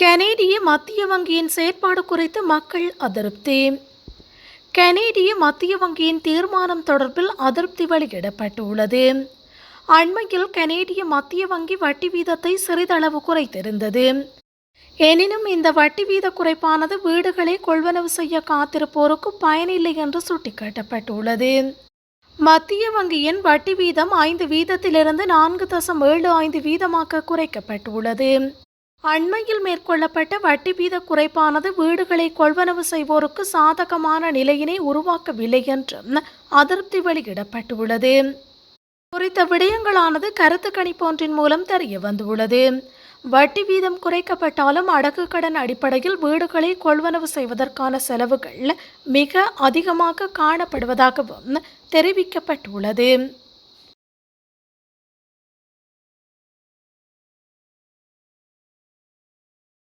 கனேடிய மத்திய வங்கியின் செயற்பாடு குறித்து மக்கள் அதிருப்தி. கனேடிய மத்திய வங்கியின் தீர்மானம் தொடர்பில் அதிருப்தி வெளியிடப்பட்டுள்ளது. அண்மையில் கனேடிய மத்திய வங்கி வட்டி வீதத்தை சிறிதளவு குறைத்திருந்தது. எனினும் இந்த வட்டி வீத குறைப்பானது வீடுகளை கொள்வனவு செய்ய காத்திருப்போருக்கு பயனில்லை என்று சுட்டிக்காட்டப்பட்டுள்ளது. மத்திய வங்கியின் வட்டி வீதம் ஐந்து வீதத்திலிருந்து நான்கு தசம் ஏழு ஐந்து வீதமாக குறைக்கப்பட்டுள்ளது. அண்மையில் மேற்கொள்ளப்பட்ட வட்டி வீத குறைப்பானது வீடுகளை கொள்வனவு செய்வோருக்கு சாதகமான நிலையினை உருவாக்கவில்லை என்றும் அதிருப்தி வெளியிடப்பட்டுள்ளது. குறித்த விடயங்களானது கருத்து கணிப்பொன்றின் மூலம் தெரிய வந்துள்ளது. வட்டி வீதம் குறைக்கப்பட்டாலும் அடகு கடன் அடிப்படையில் வீடுகளை கொள்வனவு செய்வதற்கான செலவுகள் மிக அதிகமாக காணப்படுவதாகவும் தெரிவிக்கப்பட்டுள்ளது.